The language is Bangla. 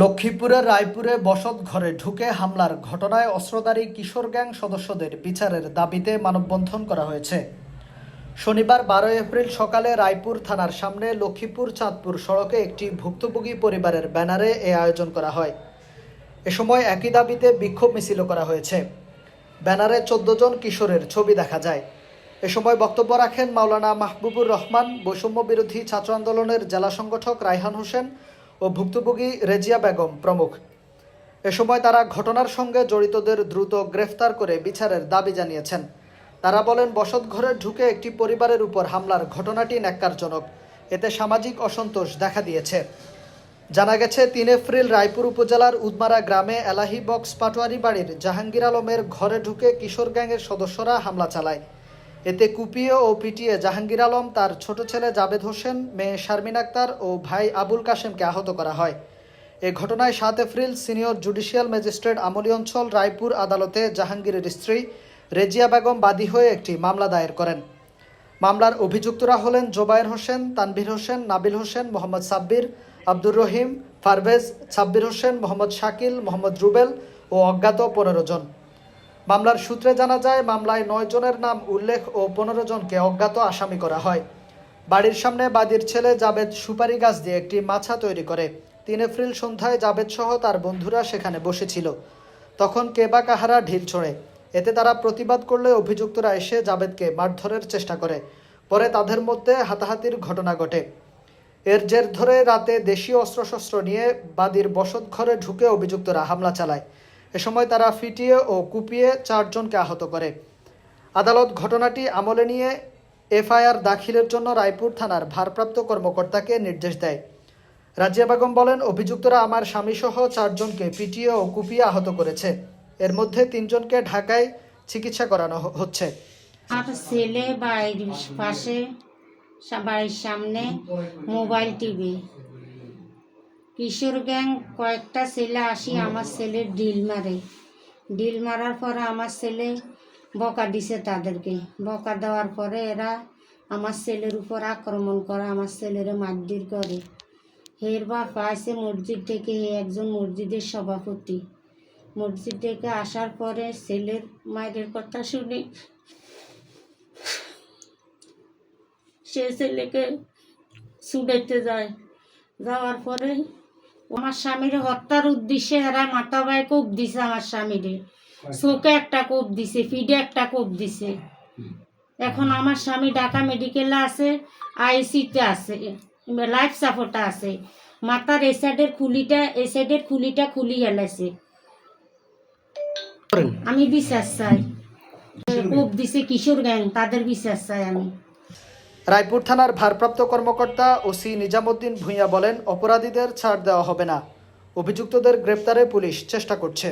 লক্ষ্মীপুরের রায়পুরে বসত ঘরে ঢুকে হামলার ঘটনায় অস্ত্রধারী কিশোর গ্যাং সদস্যদের বিচারের দাবিতে মানববন্ধন করা হয়েছে। শনিবার বারোই এপ্রিল সকালে রায়পুর থানার সামনে লক্ষ্মীপুর চাঁদপুর সড়কে একটি ভুক্তভোগী পরিবারের ব্যানারে এ আয়োজন করা হয়। এ সময় একই দাবিতে বিক্ষোভ মিছিল করা হয়েছে। ব্যানারে চোদ্দ জন কিশোরের ছবি দেখা যায়। এ সময় বক্তব্য রাখেন মাওলানা মাহবুবুর রহমান, বৈষম্য বিরোধী ছাত্র আন্দোলনের জেলা সংগঠক রায়হান হোসেন ও ভুক্তভোগী রেজিয়া বেগম প্রমুখ। এ সময় তারা ঘটনার সঙ্গে জড়িতদের দ্রুত গ্রেফতার করে বিচারের দাবি জানিয়েছেন। তারা বলেন, বসত ঘরে ঢুকে একটি পরিবারের উপর হামলার ঘটনাটি ন্যাক্কারজনক। এতে সামাজিক অসন্তোষ দেখা দিয়েছে। জানা গেছে, তিন এপ্রিল রায়পুর উপজেলার উদমারা গ্রামে এলাহি বক্স পাটোয়ারি বাড়ির জাহাঙ্গীর আলমের ঘরে ঢুকে কিশোর গ্যাংয়ের সদস্যরা হামলা চালায়। এতে কুপিয়ে ও পিটিয়ে জাহাঙ্গীর আলম, তার ছোট ছেলে জাবেদ হোসেন, মেয়ে শারমিন আক্তার ও ভাই আবুল কাশেমকে আহত করা হয়। এ ঘটনায় সাত এপ্রিল সিনিয়র জুডিশিয়াল ম্যাজিস্ট্রেট আমলি অঞ্চল রায়পুর আদালতে জাহাঙ্গীরের স্ত্রী রেজিয়া বেগম বাদী হয়ে একটি মামলা দায়ের করেন। মামলার অভিযুক্তরা হলেন জোবায়ের হোসেন, তানভীর হোসেন, নাবিল হোসেন, মোহাম্মদ সাব্বির, আব্দুর রহিম, ফারভেজ, সাব্বির হোসেন, মোহাম্মদ শাকিল, মোহাম্মদ রুবেল ও অজ্ঞাত পনেরো জন। মামলার সূত্রে জানা যায়, মামলায় নয় জনের নাম উল্লেখ ও পনেরো জনকে অজ্ঞাত আসামি করা হয়। বাড়ির সামনে বাদির ছেলে জাবেদ সুপারি গাছ দিয়ে একটি মাছা তৈরি করে। তিন এপ্রিল সন্ধ্যায় জাবেদ সহ তার বন্ধুরা সেখানে বসেছিল। তখন কেবা কাহারা ঢিল ছোড়ে। এতে তারা প্রতিবাদ করলে অভিযুক্তরা এসে জাবেদকে মারধরের চেষ্টা করে। পরে তাদের মধ্যে হাতাহাতির ঘটনা ঘটে। এর জের ধরে রাতে দেশীয় অস্ত্রশস্ত্র নিয়ে বাদির বসত ঘরে ঢুকে অভিযুক্তরা হামলা চালায়। এ সময় তারা ফিটিয়ে ও কুপিয়ে চারজনকে আহত করে। আদালত ঘটনাটি আমলে নিয়ে এফআইআর দাখিলের জন্য রায়পুর থানার ভারপ্রাপ্ত কর্মকর্তাকে নির্দেশ দেয়। রাজিয়া বেগম বলেন, অভিযুক্তরা আমার স্বামীসহ চারজনকে পিটিয়ে ও কুপিয়ে আহত করেছে। এর মধ্যে তিনজনকে ঢাকায় চিকিৎসা করানো হচ্ছে। ছেলে বাড়ির পাশে, বাড়ির সামনে মোবাইল টিভি। কিশোর গ্যাং কয়েকটা ছেলে আসি আমার ছেলে ডিল মারে। ডিল মারার পরে আমার ছেলে বকা দিছে তাদেরকে। বকা দেওয়ার পরে এরা আমার ছেলের উপর আক্রমণ করে, আমার ছেলেরে মারধর করে। হের বাপ আছে মসজিদ থেকে একজন মসজিদের সভাপতি। মসজিদ থেকে আসার পরে ছেলের মায়ের কথা শুনে সে ছেলেকে ছুটাইতে যায়। যাওয়ার পরে আমার স্বামীর হত্যার উদ্দেশ্যে এরা মাথা বাই কোপ দিছে আমার স্বামীরে। চোখে একটা কোপ দিছে ফিডে একটা কোপ দিছে। এখন আমার স্বামী ঢাকা মেডিকেলে আছে আইসিতে আছে লাইফ সাপোর্টে আছে। মাথার এ সাইডের খুলিটা এ সাইডের খুলিটা খুলি হেলাইছে আমি বিশ্বাস চাই। কোপ দিছে কিশোর গ্যাং তাদের বিশ্বাস চাই আমি। রায়পুর থানার ভারপ্রাপ্ত কর্মকর্তা ওসি নিজামুদ্দিন ভূঁইয়া বলেন, অপরাধীদের ছাড় দেওয়া হবে না। অভিযুক্তদের গ্রেপ্তারে পুলিশ চেষ্টা করছে।